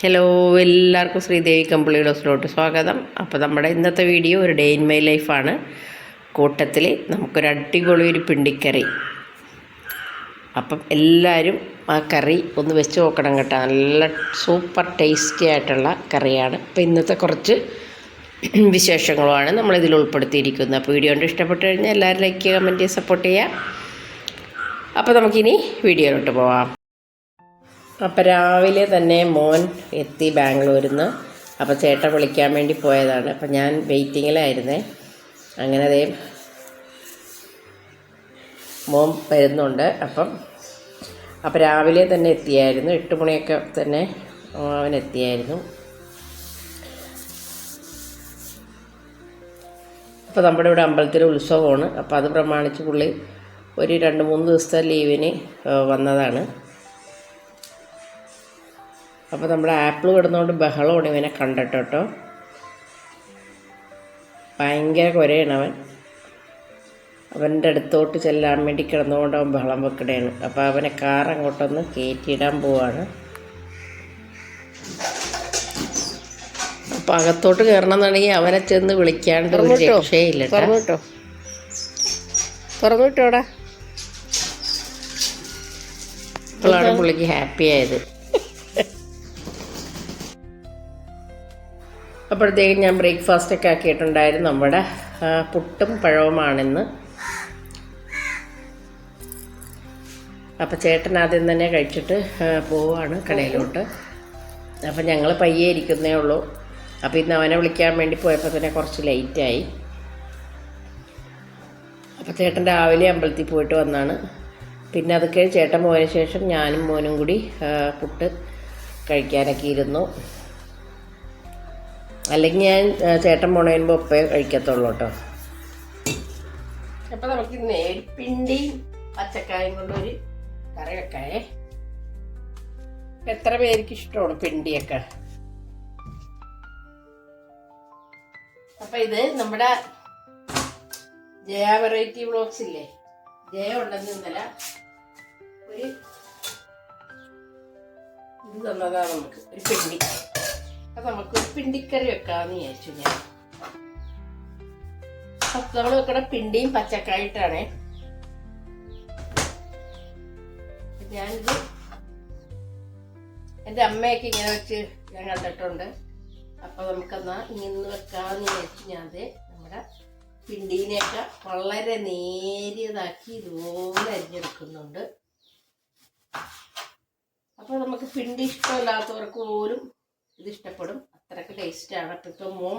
Hello എല്ലാവർക്കും ശ്രീദേവി കമ്പിളി ഡോസിലോട്ട് സ്വാഗതം. അപ്പോൾ നമ്മുടെ ഇന്നത്തെ വീഡിയോ ഒരു ഡേ ഇൻ മൈ ലൈഫാണ് കൂട്ടത്തിൽ നമുക്കൊരു അടിപൊളി ഒരു പിണ്ടിക്കറി. അപ്പം എല്ലാവരും ആ കറി ഒന്ന് വെച്ച് നോക്കണം കേട്ടോ. നല്ല സൂപ്പർ ടേസ്റ്റി ആയിട്ടുള്ള കറിയാണ്. അപ്പോൾ ഇന്നത്തെ കുറച്ച് വിശേഷങ്ങളുമാണ് നമ്മളിതിൽ ഉൾപ്പെടുത്തിയിരിക്കുന്നത്. അപ്പോൾ വീഡിയോ കൊണ്ട് ഇഷ്ടപ്പെട്ട് കഴിഞ്ഞാൽ എല്ലാവരും ലൈക്ക് ചെയ്യുക കമന്റ് ചെയ്യുക സപ്പോർട്ട് ചെയ്യുക. അപ്പോൾ നമുക്കിനി വീഡിയോയിലോട്ട് പോവാം. അപ്പം രാവിലെ തന്നെ മോൻ എത്തി ബാംഗ്ലൂരിൽ നിന്ന് അപ്പോൾ ചേട്ടൻ വിളിക്കാൻ വേണ്ടി പോയതാണ്. അപ്പം ഞാൻ വെയിറ്റിങ്ങിലായിരുന്നേ. അങ്ങനെ അതേ മോൻ വരുന്നുണ്ട്. അപ്പം അപ്പം രാവിലെ തന്നെ എത്തിയായിരുന്നു. എട്ട് മണിയൊക്കെ തന്നെ അവൻ എത്തിയായിരുന്നു. അപ്പോൾ നമ്മുടെ ഇവിടെ അമ്പലത്തിൽ ഉത്സവമാണ്. അപ്പോൾ അത് പ്രമാണിച്ച് പുള്ളി ഒരു രണ്ട് മൂന്ന് ദിവസത്തെ ലീവിന് വന്നതാണ്. അപ്പോൾ നമ്മുടെ ആപ്പിൾ കിടന്നുകൊണ്ട് ബഹളമാണ് ഇവനെ കണ്ടിട്ട് കേട്ടോ. ഭയങ്കര കുരയാണ് അവൻ. അവന്റെ അടുത്തോട്ട് ചെല്ലാൻ വേണ്ടി കിടന്നുകൊണ്ട് അവൻ ബഹളം വെക്കണേണ്. അപ്പോൾ അവനെ കാർ അങ്ങോട്ടൊന്ന് കയറ്റിയിടാൻ പോവാണ്. അപ്പം അകത്തോട്ട് കയറണം എന്നുണ്ടെങ്കിൽ അവനെ ചെന്ന് വിളിക്കാണ്ട് ഒരു രക്ഷയില്ല. തുറന്നു വിട്ടോ തുറന്നു വിട്ടോടാ പുള്ളിക്ക് ഹാപ്പി ആയത്. അപ്പോഴത്തേക്കും ഞാൻ ബ്രേക്ക്ഫാസ്റ്റൊക്കെ ആക്കിയിട്ടുണ്ടായിരുന്നു. നമ്മുടെ പുട്ടും പഴവുമാണെന്ന്. അപ്പോൾ ചേട്ടൻ ആദ്യം തന്നെ കഴിച്ചിട്ട് പോവാണ് കടയിലോട്ട്. അപ്പം ഞങ്ങൾ പയ്യെ ഇരിക്കുന്നേ ഉള്ളൂ. അപ്പോൾ ഇന്ന് അവനെ വിളിക്കാൻ വേണ്ടി പോയപ്പോൾ തന്നെ കുറച്ച് ലേറ്റായി അപ്പോൾ ചേട്ടൻ രാവിലെ അമ്പലത്തിൽ പോയിട്ട് വന്നാണ്. പിന്നെ അതൊക്കെ ചേട്ടൻ പോയതിന് ശേഷം ഞാനും മോനും കൂടി പുട്ട് കഴിക്കാനൊക്കെ ഇരുന്നു. അല്ലെങ്കിൽ ഞാൻ ചേട്ടൻ പോണതിന് ഒപ്പേ കഴിക്കത്തുള്ളൂ കേട്ടോ. അപ്പം നമുക്ക് നേരിപ്പിണ്ടിയും പച്ചക്കായും കൊണ്ടൊരു കറി വെക്കായേ എത്ര പേർക്ക് ഇഷ്ടമാണ് പിണ്ടിയൊക്കെ? അപ്പം ഇത് നമ്മുടെ ജയ വെറൈറ്റി വ്ളോഗ്സ് ഇല്ലേ? ജയ ഉണ്ടെന്ന് ഇന്നലെ ഒരു ഇത് തന്നതാണ് നമുക്ക് ഒരു പിണ്ടി. അപ്പൊ നമുക്ക് പിണ്ടിക്കറി വെക്കാന്ന് വിചാരിച്ചു ഞാൻ. നമ്മൾ വെക്കണ പിണ്ടിയും പച്ചക്കായിട്ടാണേ. ഞാനിത് എന്റെ അമ്മയൊക്കെ ഇങ്ങനെ വെച്ച് ഞാൻ കണ്ടിട്ടുണ്ട് അപ്പൊ നമുക്കെന്നാ ഇങ്ങനെ വെക്കാന്ന് വിചാരിച്ചു ഞാൻ അത് നമ്മുടെ പിണ്ടീനെയൊക്കെ വളരെ നേരിയതാക്കി ഇതുപോലെ അരിഞ്ഞെടുക്കുന്നുണ്ട്. അപ്പൊ നമുക്ക് പിണ്ടി ഇഷ്ടമില്ലാത്തവർക്ക് പോലും ഇത് ഇഷ്ടപ്പെടും അത്രയ്ക്ക് ടേസ്റ്റാണ് അപ്പം ഇപ്പം മോൻ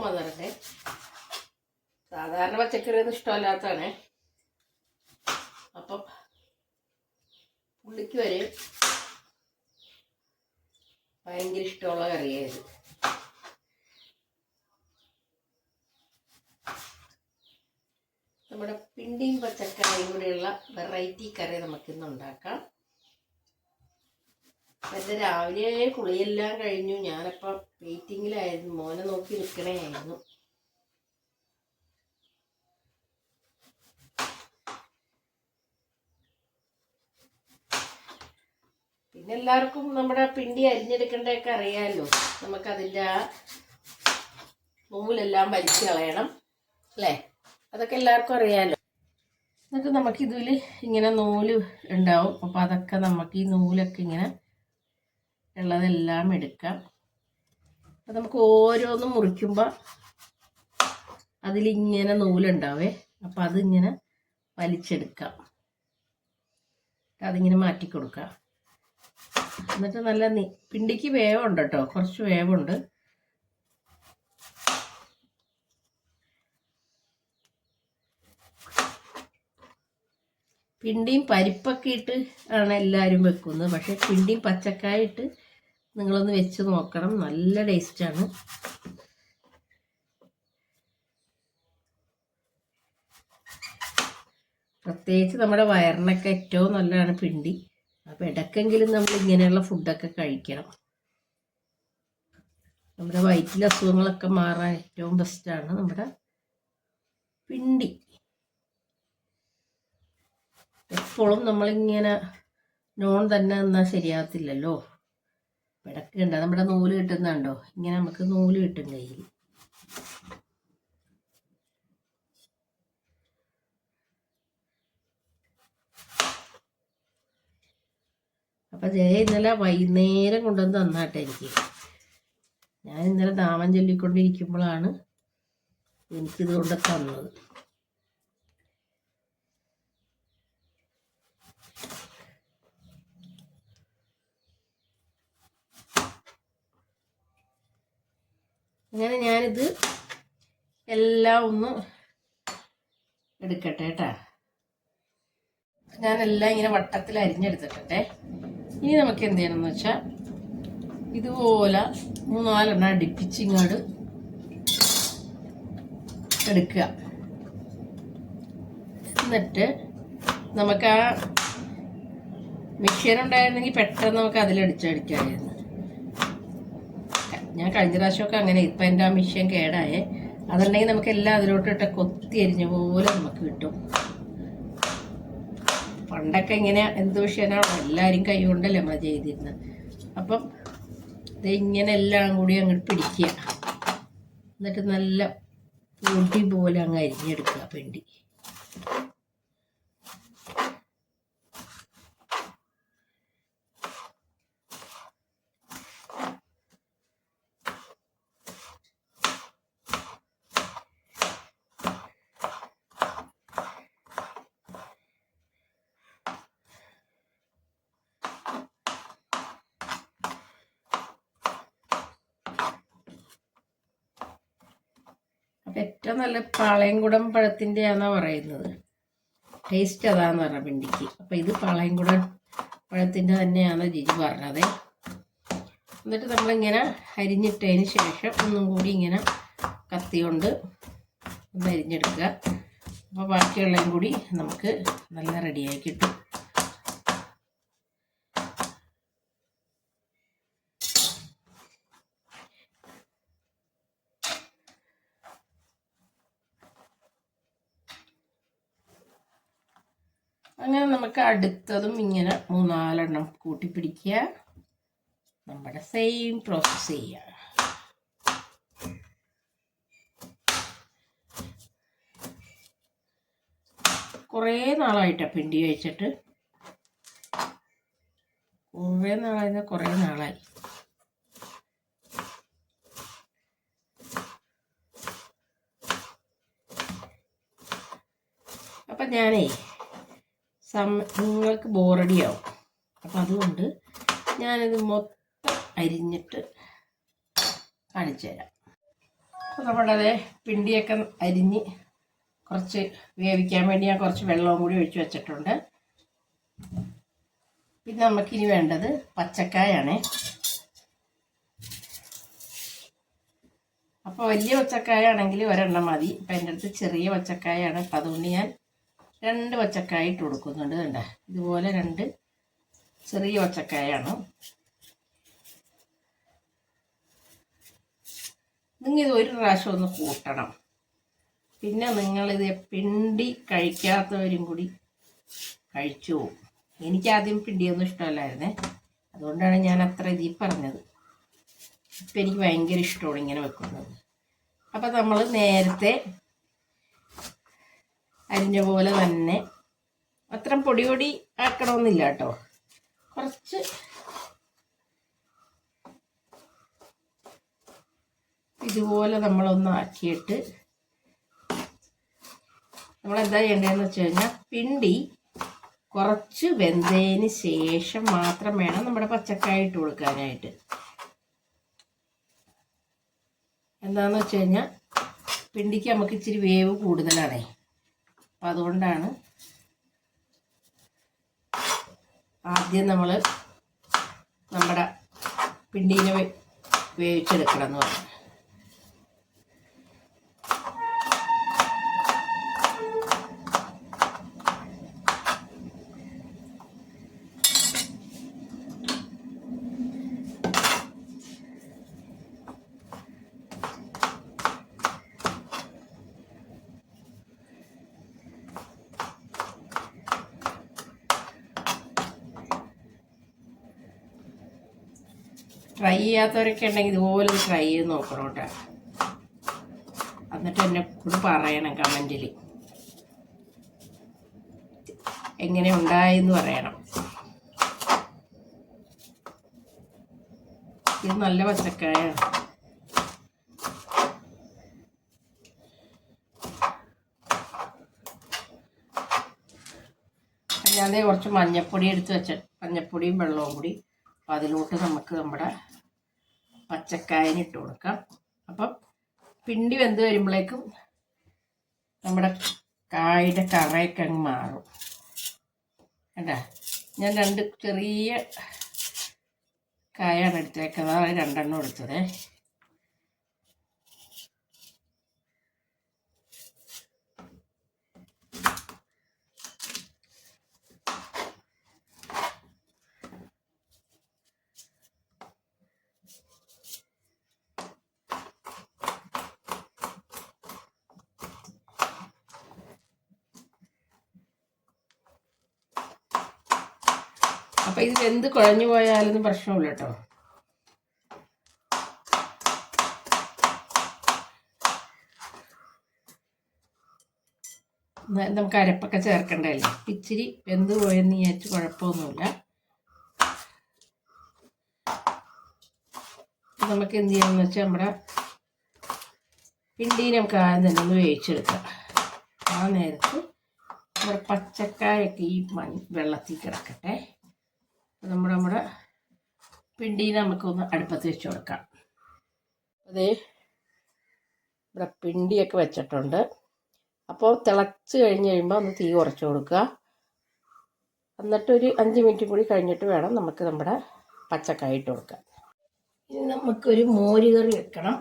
സാധാരണ പച്ചക്കറി ഒന്നും ഇഷ്ടമല്ലാത്തതാണ്. അപ്പം പുള്ളിക്ക് വരെ ഭയങ്കര ഇഷ്ടമുള്ള കറിയായത്. നമ്മുടെ പിണ്ടിയും പച്ചക്കറിയും കൂടെയുള്ള വെറൈറ്റി കറി നമുക്കിന്ന് ഉണ്ടാക്കാം. എന്റെ രാവിലെ കുളിയെല്ലാം കഴിഞ്ഞു. ഞാനപ്പം വെയിറ്റിങ്ങിലായിരുന്നു മോനെ നോക്കി നിൽക്കണേയായിരുന്നു. പിന്നെ എല്ലാവർക്കും നമ്മുടെ പിണ്ടി അരിഞ്ഞെടുക്കേണ്ടതൊക്കെ അറിയാമല്ലോ നമുക്കതിന്റെ ആ നൂലെല്ലാം വലിച്ചു കളയണം. അല്ലേ? അതൊക്കെ എല്ലാവർക്കും അറിയാമല്ലോ എന്നിട്ട് നമുക്കിതിൽ ഇങ്ങനെ നൂൽ ഉണ്ടാവും. അപ്പോൾ അതൊക്കെ നമുക്ക് ഈ നൂലൊക്കെ ഇങ്ങനെ ഉള്ളതെല്ലാം എടുക്കാം. അപ്പം നമുക്ക് ഓരോന്നും മുറിക്കുമ്പോൾ അതിലിങ്ങനെ നൂലുണ്ടാവേ. അപ്പം അതിങ്ങനെ വലിച്ചെടുക്കാം. അതിങ്ങനെ മാറ്റി കൊടുക്കാം. എന്നിട്ട് നല്ല പിണ്ടിക്ക് വേവുണ്ട് കേട്ടോ. കുറച്ച് വേവുണ്ട്. പിണ്ടിയും പരിപ്പൊക്കെ ഇട്ട് ആണ് എല്ലാവരും വെക്കുന്നത്. പക്ഷെ പിണ്ടിയും പച്ചക്കായ ഇട്ട് നിങ്ങളൊന്ന് വെച്ച് നോക്കണം. നല്ല ടേസ്റ്റാണ് പ്രത്യേകിച്ച് നമ്മുടെ വയറിനൊക്കെ ഏറ്റവും നല്ലതാണ് പിണ്ടി. അപ്പം ഇടയ്ക്കെങ്കിലും നമ്മൾ ഇങ്ങനെയുള്ള ഫുഡൊക്കെ കഴിക്കണം. നമ്മുടെ വയറ്റിലെ അസുഖങ്ങളൊക്കെ മാറാൻ ഏറ്റവും ബെസ്റ്റാണ് നമ്മുടെ പിണ്ടി. എപ്പോഴും നമ്മളിങ്ങനെ നോൺ തന്നെ എന്നാൽ ശരിയാകത്തില്ലല്ലോ. പിടക്കുണ്ട് നമ്മുടെ നൂൽ കിട്ടുന്നുണ്ടോ? ഇങ്ങനെ നമുക്ക് നൂൽ കിട്ടും കയ്യിൽ. അപ്പം ജയ ഇന്നലെ വൈകുന്നേരം കൊണ്ടുവന്ന് തന്നാട്ടെ എനിക്ക്. ഞാൻ ഇന്നലെ നാമം ചൊല്ലിക്കൊണ്ടിരിക്കുമ്പോഴാണ് എനിക്കിത് കൊണ്ട് തന്നത്. അങ്ങനെ ഞാനിത് എല്ലാം ഒന്ന് എടുക്കട്ടെ കേട്ടാ. ഞാനെല്ലാം ഇങ്ങനെ വട്ടത്തിൽ അരിഞ്ഞെടുത്തിട്ടെ ഇനി നമുക്ക് എന്ത് ചെയ്യണം എന്ന് വെച്ചാൽ ഇതുപോലെ മൂന്നാലെണ്ണം അടുപ്പിച്ച് ഇങ്ങോട്ട് എടുക്കുക. എന്നിട്ട് നമുക്ക് ആ മിഷീൻ ഉണ്ടായിരുന്നെങ്കിൽ പെട്ടെന്ന് നമുക്ക് അതിലടിച്ചടിക്കാമായിരുന്നു ഞാൻ കഴിഞ്ഞ പ്രാവശ്യമൊക്കെ അങ്ങനെ ഇപ്പം എന്റെ ആ മിഷ്യൻ കേടായേ. അതുണ്ടെങ്കിൽ നമുക്ക് എല്ലാം അതിലോട്ട് ഇട്ട് കൊത്തി എരിഞ്ഞ പോലെ നമുക്ക് കിട്ടും. പണ്ടൊക്കെ ഇങ്ങനെ എന്ത് വിഷയനാണോ എല്ലാവരും കൈ കൊണ്ടല്ലേ നമ്മൾ ചെയ്തിരുന്നത് അപ്പം ഇത് ഇങ്ങനെ എല്ലാം കൂടി അങ്ങോട്ട് പിടിക്കുക. എന്നിട്ട് നല്ല പൊടി പോലെ അങ്ങ് അരിഞ്ഞെടുക്കുക പെണ്ടി. ഏറ്റവും നല്ല പാളയംകുടം പഴത്തിന്റെയാണെന്നാണ് പറയുന്നത്. ടേസ്റ്റ് അതാന്ന് പറഞ്ഞ പിണ്ടിക്ക്. അപ്പം ഇത് പാളയംകുടം പഴത്തിന്റെ തന്നെയാണ് രുചി പറഞ്ഞത്. എന്നിട്ട് നമ്മളിങ്ങനെ അരിഞ്ഞിട്ടതിന് ശേഷം ഒന്നും കൂടി ഇങ്ങനെ കത്തി കൊണ്ട് ഒന്ന് അരിഞ്ഞെടുക്കുക. അപ്പോൾ ബാക്കിയുള്ളതും കൂടി നമുക്ക് നല്ല റെഡിയായി കിട്ടും അങ്ങനെ നമുക്ക് അടുത്തതും ഇങ്ങനെ മൂന്നാലെണ്ണം കൂട്ടി പിടിക്കുക. നമ്മുടെ സെയിം പ്രോസസ്സ് ചെയ്യുക. കുറേ നാളായിട്ടാണ് പിണ്ടി കഴിച്ചിട്ട്. കുറേ നാളായി കുറേ നാളായി. അപ്പം ഞാനേ സം നിങ്ങൾക്ക് ബോറടിയാവും. അപ്പം അതുകൊണ്ട് ഞാനത് മൊത്തം അരിഞ്ഞിട്ട് കാണിച്ചു തരാം അപ്പോൾ നമ്മളത് പിണ്ടിയൊക്കെ അരിഞ്ഞ് കുറച്ച് വേവിക്കാൻ വേണ്ടി ഞാൻ കുറച്ച് വെള്ളവും കൂടി ഒഴിച്ച് വെച്ചിട്ടുണ്ട്. പിന്നെ നമുക്കിനി വേണ്ടത് പച്ചക്കായാണ്. അപ്പോൾ വലിയ പച്ചക്കായ ആണെങ്കിൽ ഒരെണ്ണം മതി. ഇപ്പം എന്റെ അടുത്ത് ചെറിയ പച്ചക്കായാണ്. അപ്പം അതുകൊണ്ട് ഞാൻ രണ്ട് പച്ചക്കായ ഇട്ട് കൊടുക്കുന്നുണ്ട് കണ്ട? ഇതുപോലെ രണ്ട് ചെറിയ പച്ചക്കായാണ്. നിങ്ങൾ ഇത് ഒരു പ്രാവശ്യം ഒന്ന് കൂട്ടണം. പിന്നെ നിങ്ങളിത് പിണ്ടി കഴിക്കാത്തവരും കൂടി കഴിച്ചു പോകും. എനിക്കാദ്യം പിണ്ടിയൊന്നും ഇഷ്ടമല്ലായിരുന്നേ. അതുകൊണ്ടാണ് ഞാൻ അത്ര ഇതിൽ പറഞ്ഞത്. ഇപ്പം എനിക്ക് ഭയങ്കര ഇഷ്ടമാണ് ഇങ്ങനെ വെക്കുന്നത്. അപ്പം നമ്മൾ നേരത്തെ അരിഞ്ഞ പോലെ തന്നെ. അത്ര പൊടി പൊടി ആക്കണമെന്നില്ല കേട്ടോ. കുറച്ച് ഇതുപോലെ നമ്മളൊന്ന് ആക്കിയിട്ട് നമ്മളെന്താ ചെയ്യേണ്ടതെന്ന് വെച്ച് കഴിഞ്ഞാൽ പിണ്ടി കുറച്ച് വെന്തതിന് ശേഷം മാത്രം വേണം നമ്മുടെ പച്ചക്കായ ഇട്ട് കൊടുക്കാനായിട്ട്. എന്താണെന്ന് വെച്ച് കഴിഞ്ഞാൽ പിണ്ടിക്ക് നമുക്ക് ഇച്ചിരി വേവ് കൂടുതലാണേ. അപ്പം അതുകൊണ്ടാണ് ആദ്യം നമ്മൾ നമ്മുടെ പിണ്ടീനെ വേവിച്ചെടുക്കണം എന്ന് പറഞ്ഞു ട്രൈ ചെയ്യാത്തവരൊക്കെ ഉണ്ടെങ്കിൽ ഇതുപോലെ ട്രൈ ചെയ്ത് നോക്കണം കേട്ടോ. എന്നിട്ട് എന്നെ കൂടെ പറയണം കമന്റിൽ എങ്ങനെ ഉണ്ടായെന്ന് പറയണം. ഇത് നല്ല പച്ചക്കായാണ്. ഞാൻ കുറച്ച് മഞ്ഞപ്പൊടി എടുത്ത് വെച്ച മഞ്ഞപ്പൊടിയും വെള്ളവും കൂടി. അപ്പം അതിലോട്ട് നമുക്ക് നമ്മുടെ പച്ചക്കായന് ഇട്ട് കൊടുക്കാം. അപ്പം പിണ്ടി വെന്ത് വരുമ്പോഴേക്കും നമ്മുടെ കായുടെ കറയൊക്കെ അങ്ങ് മാറും. കേട്ടാ ഞാൻ രണ്ട് ചെറിയ കായാണ് എടുത്തേക്കുന്നത്. രണ്ടെണ്ണം എടുത്തത്. അപ്പം ഇത് വെന്ത് കുഴഞ്ഞു പോയാലൊന്നും പ്രശ്നമില്ല കേട്ടോ നമുക്ക് അരപ്പൊക്കെ ചേർക്കണ്ടല്ലേ? ഇച്ചിരി വെന്ത് പോയെന്ന് വിചാരിച്ച് കുഴപ്പമൊന്നുമില്ല. നമുക്ക് എന്ത് ചെയ്യാമെന്ന് വെച്ചാൽ നമ്മുടെ പിണ്ടി നമുക്ക് ആദ്യം തന്നെ ഒന്ന് വേവിച്ചെടുക്കാം. ആ നേരത്ത് നമ്മുടെ പച്ചക്കായൊക്കെ ഈ മൺ വെള്ളത്തിൽ കിടക്കട്ടെ. അപ്പോൾ നമ്മുടെ പിണ്ടീനെ നമുക്കൊന്ന് അടുപ്പത്ത് വെച്ച് കൊടുക്കാം. അതേ ഇവിടെ പിണ്ടിയൊക്കെ വെച്ചിട്ടുണ്ട്. അപ്പോൾ തിളച്ച് കഴിഞ്ഞ് കഴിയുമ്പോൾ ഒന്ന് തീ കുറച്ച് കൊടുക്കുക. എന്നിട്ടൊരു അഞ്ച് മിനിറ്റ് കൂടി കഴിഞ്ഞിട്ട് വേണം നമുക്ക് നമ്മുടെ പച്ചക്കായ ഇട്ട് കൊടുക്കാൻ. ഇനി നമുക്കൊരു മോര് കറി വെക്കണം.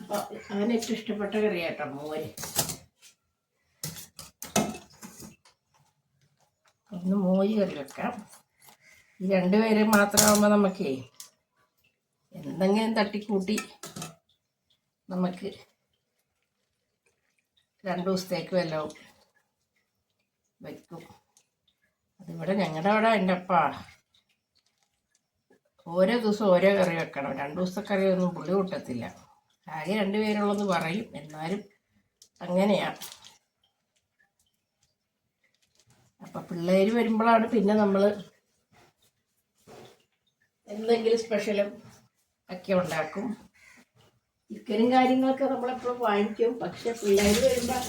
അപ്പോൾ അങ്ങനെ ഏറ്റവും ഇഷ്ടപ്പെട്ട കറിയാട്ടോ മോര്. ഒന്ന് മോര് കറി വെക്കാം. ഈ രണ്ടുപേര് മാത്രമാകുമ്പോൾ നമുക്കേ എന്തെങ്കിലും തട്ടിക്കൂട്ടി നമുക്ക് രണ്ട് ദിവസത്തേക്ക് വല്ലതും വയ്ക്കും അതിവിടെ ഞങ്ങളുടെ അവിടെ എന്റെ അപ്പ. ഓരോ ദിവസം ഓരോ കറി വെക്കണം. രണ്ട് ദിവസത്തെ കറി ഒന്നും പുള്ളി കൂട്ടത്തില്ല. ആകെ രണ്ട് പേരുള്ളെന്ന് പറയും. എന്നാലും അങ്ങനെയാണ് അപ്പം പിള്ളേർ വരുമ്പോഴാണ് പിന്നെ നമ്മൾ എന്തെങ്കിലും സ്പെഷ്യലും ഒക്കെ ഉണ്ടാക്കും. ചിക്കനും കാര്യങ്ങളൊക്കെ നമ്മളെപ്പോഴും വാങ്ങിക്കും. പക്ഷെ പിള്ളേർ വരുമ്പോൾ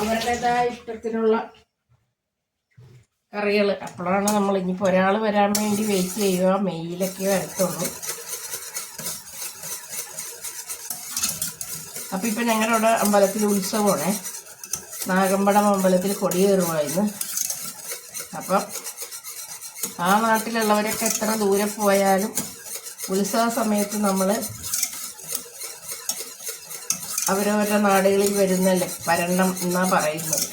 അവരുടേതായ ഇഷ്ടത്തിനുള്ള കറികൾ അപ്പോഴാണ് നമ്മൾ ഇനിയിപ്പോൾ ഒരാൾ വരാൻ വേണ്ടി വെയിറ്റ് ചെയ്യുക. മെയ്യിലൊക്കെ വരത്തുള്ളൂ. അപ്പം ഇപ്പം ഞങ്ങളുടെ അമ്പലത്തിൽ ഉത്സവമാണ്. നാഗമ്പടം അമ്പലത്തിൽ കൊടിയേറുമായിരുന്നു. അപ്പം ആ നാട്ടിലുള്ളവരൊക്കെ എത്ര ദൂരെ പോയാലും ഉത്സവ സമയത്ത് നമ്മൾ അവരവരുടെ നാടുകളിൽ വരുന്നല്ലേ വരണം എന്നാ പറയുന്നത്.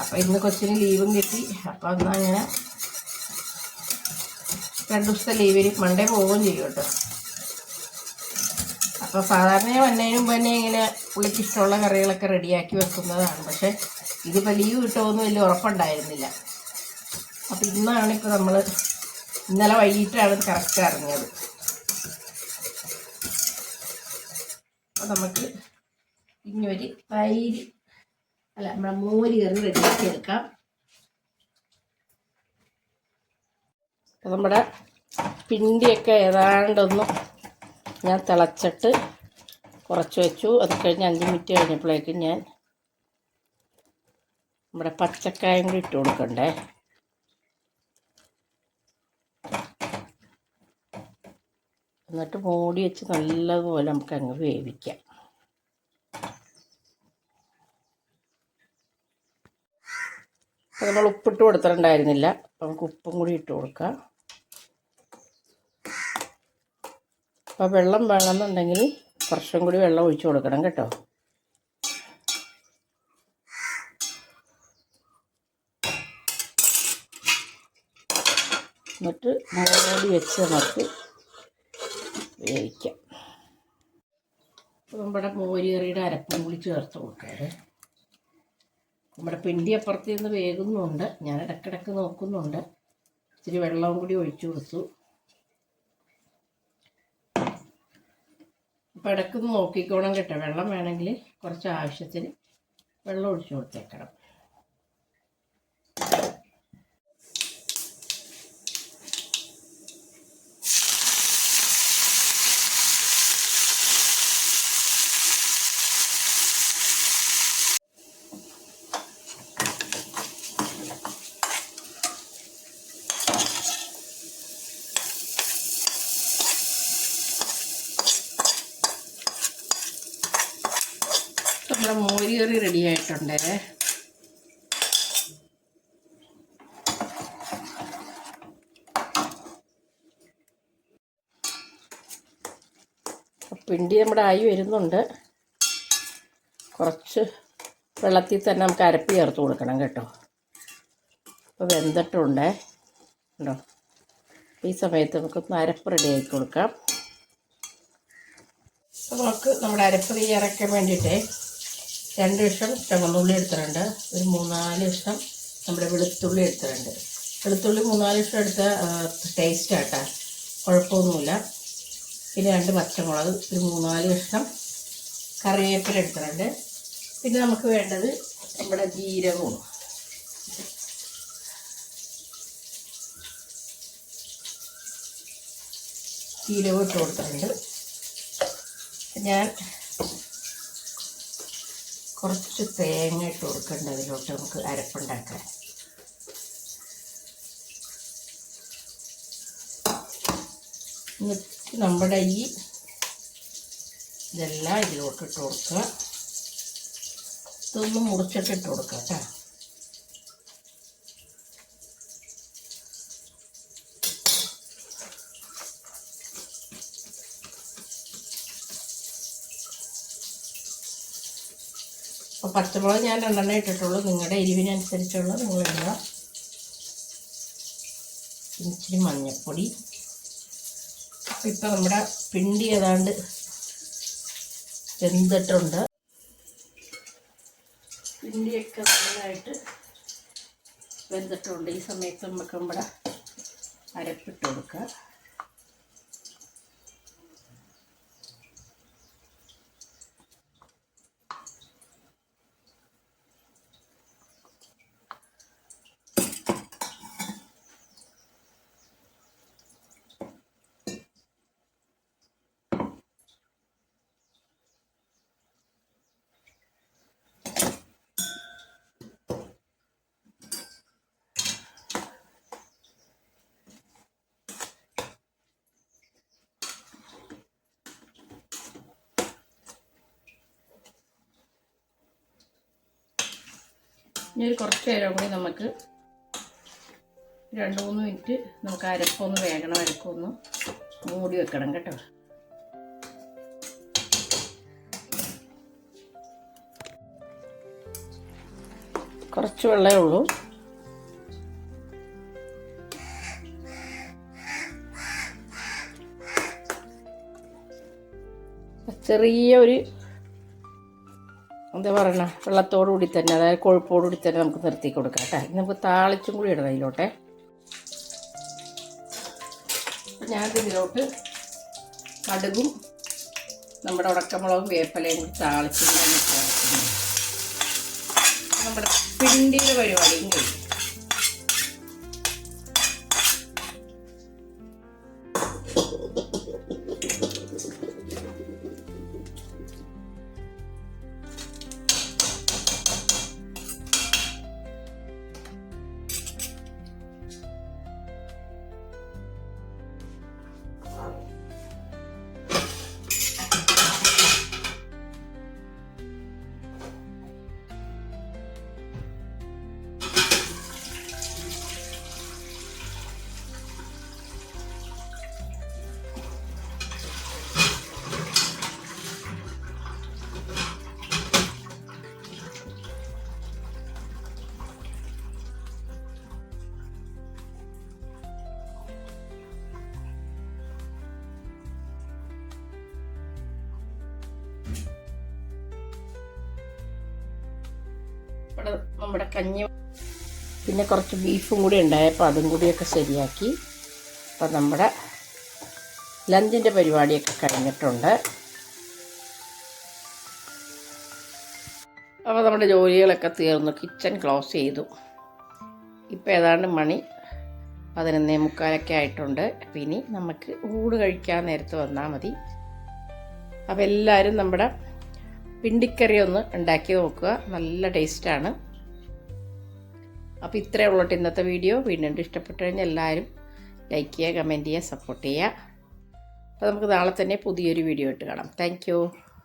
അപ്പം ഇന്ന് കൊച്ചിന് ലീവും കിട്ടി. അപ്പം എന്നാൽ അങ്ങനെ രണ്ട് ദിവസത്തെ ലീവിന് മണ്ടേ പോവുകയും ചെയ്യും കേട്ടോ. അപ്പോൾ സാധാരണ വന്നതിന് മുമ്പ് തന്നെ ഇങ്ങനെ ഇഷ്ടമുള്ള കറികളൊക്കെ റെഡിയാക്കി വെക്കുന്നതാണ്. പക്ഷേ ഇതിപ്പോൾ ലീവ് കിട്ടുമെന്ന് വലിയ ഉറപ്പുണ്ടായിരുന്നില്ല. അപ്പോൾ ഇന്നാണ് ഇപ്പോൾ നമ്മൾ ഇന്നലെ വൈകിട്ടാണ് കറക്റ്റ് അറിഞ്ഞത് അപ്പോൾ നമുക്ക് ഇനി ഒരു തൈര് അല്ല നമ്മുടെ മോര് കറി റെഡിയാക്കി എടുക്കാം. നമ്മുടെ പിണ്ടിയൊക്കെ ഏതാണ്ടൊന്നും ഞാൻ തിളച്ചിട്ട് കുറച്ച് വെച്ചു. അത് കഴിഞ്ഞ് അഞ്ച് മിനിറ്റ് കഴിഞ്ഞപ്പോഴേക്കും ഞാൻ നമ്മുടെ പച്ചക്കായം കൂടി ഇട്ട് കൊടുക്കണ്ടേ? എന്നിട്ട് മൂടി വെച്ച് നല്ലതുപോലെ നമുക്ക് അങ്ങ് വേവിക്കാം. അപ്പോൾ നമ്മൾ ഉപ്പിട്ട് കൊടുത്തിട്ടുണ്ടായിരുന്നില്ല. അപ്പോൾ നമുക്ക് ഉപ്പും കൂടി ഇട്ട് കൊടുക്കാം. അപ്പോൾ വെള്ളം വേണമെന്നുണ്ടെങ്കിൽ കുറച്ചും കൂടി വെള്ളം ഒഴിച്ചു കൊടുക്കണം കേട്ടോ. എന്നിട്ട് മൂടി വെച്ച് നമുക്ക് വേവിക്കാം. നമ്മുടെ മോരുകറിയുടെ അരപ്പും കൂടി ചേർത്ത് കൊടുക്കാറ് നമ്മുടെ പിണ്ടി അപ്പുറത്ത് നിന്ന് വേകുന്നുണ്ട്. ഞാൻ ഇടക്കിടക്ക് നോക്കുന്നുണ്ട്. ഇച്ചിരി വെള്ളവും കൂടി ഒഴിച്ചു കൊടുത്തു. അപ്പോൾ ഇടയ്ക്ക് നോക്കിക്കോണം കേട്ടോ. വെള്ളം വേണമെങ്കിൽ കുറച്ച് ആവശ്യത്തിന് വെള്ളം ഒഴിച്ചു കൊടുത്തേക്കണം നമ്മുടെ മോര് കറി റെഡി ആയിട്ടുണ്ട്. പിണ്ടി നമ്മുടെ ആയി വരുന്നുണ്ട്. കുറച്ച് വെള്ളത്തിൽ തന്നെ നമുക്ക് അരപ്പ് ചേർത്ത് കൊടുക്കണം കേട്ടോ. അപ്പോൾ വെന്തിട്ടുണ്ട്. ഉണ്ടോ ഈ സമയത്ത് നമുക്കൊന്ന് അരപ്പ് റെഡി ആക്കി കൊടുക്കാം. നമുക്ക് നമ്മുടെ അരപ്പ് തയ്യാറാക്കാൻ വേണ്ടിയിട്ട് രണ്ട് ഇഷ്ടം ചുവന്നുള്ളി എടുത്തിട്ടുണ്ട്. ഒരു മൂന്നാൽ ഇഷ്ടം നമ്മുടെ വെളുത്തുള്ളി എടുത്തിട്ടുണ്ട്. വെളുത്തുള്ളി മൂന്നാൽ ഇഷ്ടം എടുത്ത ടേസ്റ്റ് ആട്ടാ. കുഴപ്പമൊന്നുമില്ല. പിന്നെ രണ്ട് പച്ചമുളക് ഒരു മൂന്നാൽ ഇഷ്ടം കറിവേപ്പില എടുത്തിട്ടുണ്ട്. പിന്നെ നമുക്ക് വേണ്ടത് നമ്മുടെ ജീരകവും. ജീരകം ഇട്ട് കൊടുത്തിട്ടുണ്ട്. ഞാൻ കുറച്ച് തേങ്ങ ഇട്ട് കൊടുക്കേണ്ട അതിലോട്ട് നമുക്ക് അരപ്പുണ്ടാക്കാൻ. എന്നിട്ട് നമ്മുടെ ഈ ഇതെല്ലാം ഇതിലോട്ട് ഇട്ട് കൊടുക്കുക. ഇതൊന്നും മുറിച്ചിട്ട് ഇട്ട് കൊടുക്കുക കേട്ടോ. പച്ചമുളക് ഞാൻ രണ്ടെണ്ണം ഇട്ടിട്ടുള്ളൂ. നിങ്ങളുടെ എരിവിനനുസരിച്ചുള്ള നിങ്ങൾ ഇടുക. ഇച്ചിരി മഞ്ഞൾപ്പൊടി ഇപ്പം നമ്മുടെ പിണ്ടി ഏതാണ്ട് വെന്തിട്ടുണ്ട്. പിണ്ടിയൊക്കെ നല്ലതായിട്ട് വെന്തിട്ടുണ്ട്. ഈ സമയത്ത് നമുക്ക് നമ്മുടെ അരപ്പിട്ട് കൊടുക്കുക ഇനി ഒരു കുറച്ച് നേരം കൂടി നമുക്ക് രണ്ട് മൂന്ന് മിനിറ്റ് നമുക്ക് അരപ്പൊന്ന് വേഗണം അരപ്പൊന്ന് മൂടി വെക്കണം കേട്ടോ. കുറച്ച് വെള്ളമേ ഉള്ളൂ. ചെറിയ ഒരു എന്താ പറയണ? വെള്ളത്തോടുകൂടി തന്നെ അതായത് കൊഴുപ്പോടുകൂടി തന്നെ നമുക്ക് നിർത്തി കൊടുക്കാം കേട്ടോ. നമുക്ക് താളിച്ചും കൂടി ഇടണം അതിലോട്ടെ. ഞാനിതിലോട്ട് കടുകും നമ്മുടെ ഉടക്കമുളകും വേപ്പലയും കൂടി താളിച്ചും നമ്മുടെ പിണ്ടിയുടെ പരിപാടിയും കഴിയും നമ്മുടെ കഞ്ഞി പിന്നെ കുറച്ച് ബീഫും കൂടി ഉണ്ടായപ്പോൾ അതും കൂടിയൊക്കെ ശരിയാക്കി. അപ്പോൾ നമ്മുടെ ലഞ്ചിന്റെ പരിപാടിയൊക്കെ കഴിഞ്ഞിട്ടുണ്ട്. അപ്പോൾ നമ്മുടെ ജോലികളൊക്കെ തീർന്നു. കിച്ചൺ ക്ലോസ് ചെയ്തു. ഇപ്പോൾ ഏതാണ്ട് മണി പതിനൊന്നേ മുക്കാലൊക്കെ ആയിട്ടുണ്ട്. അപ്പം ഇനി നമുക്ക് ഊട് കഴിക്കാൻ നേരത്ത് വന്നാൽ മതി. അപ്പം എല്ലാവരും നമ്മുടെ പിണ്ടിക്കറി ഒന്ന് ഉണ്ടാക്കി നോക്കുക. നല്ല ടേസ്റ്റാണ്. അപ്പോൾ ഇത്രയേ ഉള്ളൂ ഇന്നത്തെ വീഡിയോ. വീണ്ടും ഇഷ്ടപ്പെട്ടു കഴിഞ്ഞാൽ എല്ലാവരും ലൈക്ക് ചെയ്യുക കമന്റ് ചെയ്യുക സപ്പോർട്ട് ചെയ്യുക. അപ്പോൾ നമുക്ക് നാളെ തന്നെ പുതിയൊരു വീഡിയോ ഇട്ട് കാണാം. താങ്ക്